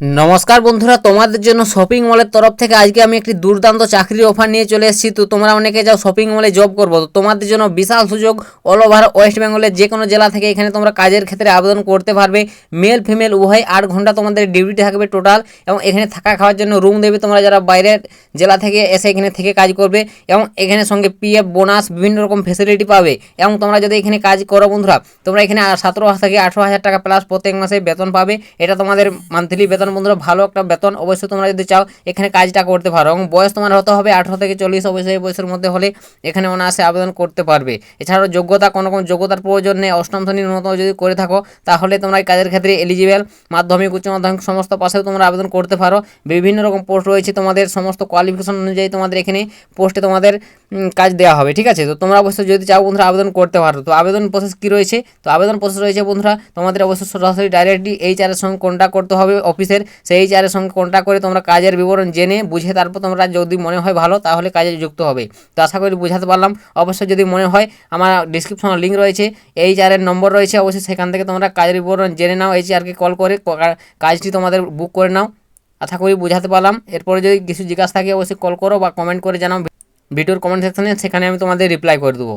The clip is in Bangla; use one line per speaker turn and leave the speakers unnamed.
নমস্কার বন্ধুরা, তোমাদের জন্য শপিং মলের তরফ থেকে আজকে আমি একটি দুর্দান্ত চাকরির অফার নিয়ে চলে এসেছি। তো তোমরা অনেকে যাও শপিং মলে জব করব। তো তোমাদের জন্য বিশাল সুযোগ অল ওভার ওয়েস্ট বেঙ্গলের যে কোনো জেলা থেকে এখানে তোমরা কাজের ক্ষেত্রে আবেদন করতে পারবে। মেল ফিমেল উভয় আট ঘণ্টা তোমাদের ডিউটি থাকবে টোটাল এবং এখানে থাকা খাওয়ার জন্য রুম দেবে তোমরা যারা বাইরের জেলা থেকে এসে এখানে থেকে কাজ করবে এবং এখানে সঙ্গে পিএফ বোনাস বিভিন্ন রকম ফেসিলিটি পাবে। এবং তোমরা যদি এখানে কাজ করো বন্ধুরা, তোমরা এখানে সতেরো থেকে আঠেরো হাজার টাকা প্লাস প্রত্যেক মাসে বেতন পাবে। এটা তোমাদের মান্থলি বেতন বন্ধুরা, ভালো একটা বেতন অবশ্যই তোমরা যদি চাও এখানে কাজটা করতে পারো এবং বয়স তোমার হতে হবে আঠেরো থেকে চল্লিশ, অবশ্যই এই বয়সের মধ্যে হলে এখানে অনায়াসে আবেদন করতে পারবে। এছাড়াও যোগ্যতা, কোনো রকম যোগ্যতার প্রয়োজন নেই। অষ্টম শ্রেণির মতো যদি করে থাকো, তাহলে তোমরা এই কাজের ক্ষেত্রে এলিজিবেল মাধ্যমিক, উচ্চ মাধ্যমিক সমস্ত পাশেও তোমরা আবেদন করতে পারো। বিভিন্ন রকম পোস্ট রয়েছে তোমাদের, সমস্ত কোয়ালিফিকেশন অনুযায়ী তোমাদের এখানে পোস্টে তোমাদের কাজ দেওয়া হবে, ঠিক আছে? তো তোমরা অবশ্যই যদি চাও বন্ধুরা আবেদন করতে পারো। তো আবেদন প্রসেস কী রয়েছে? তো আবেদন প্রসেস রয়েছে বন্ধুরা, তোমাদের অবশ্যই সরাসরি ডাইরেক্টলি এইচআরের সঙ্গে কন্ট্যাক্ট করতে হবে অফিসের সেই এইচআরের সঙ্গে কন্ট্যাক্ট করে তোমরা কাজের বিবরণ জেনে বুঝে তারপর তোমরা যদি মনে হয় ভালো, তাহলে কাজে যুক্ত হবে। তো আশা করি বুঝাতে পারলাম। অবশ্যই যদি মনে হয়, আমার ডিসক্রিপশনে লিঙ্ক রয়েছে। এইচআরের নম্বর রয়েছে, অবশ্যই সেখান থেকে তোমরা কাজের বিবরণ জেনে নাও এইচআরকে কল করে কাজটি তোমাদের বুক করে নাও। আশা করি বুঝাতে পারলাম। এরপরে যদি কিছু জিজ্ঞাসা থাকে, অবশ্যই কল করো বা কমেন্ট করে জানাও। ভিডিওর কমেন্ট সেকশনে সেখানে আমি তোমাদের রিপ্লাই করে দেবো।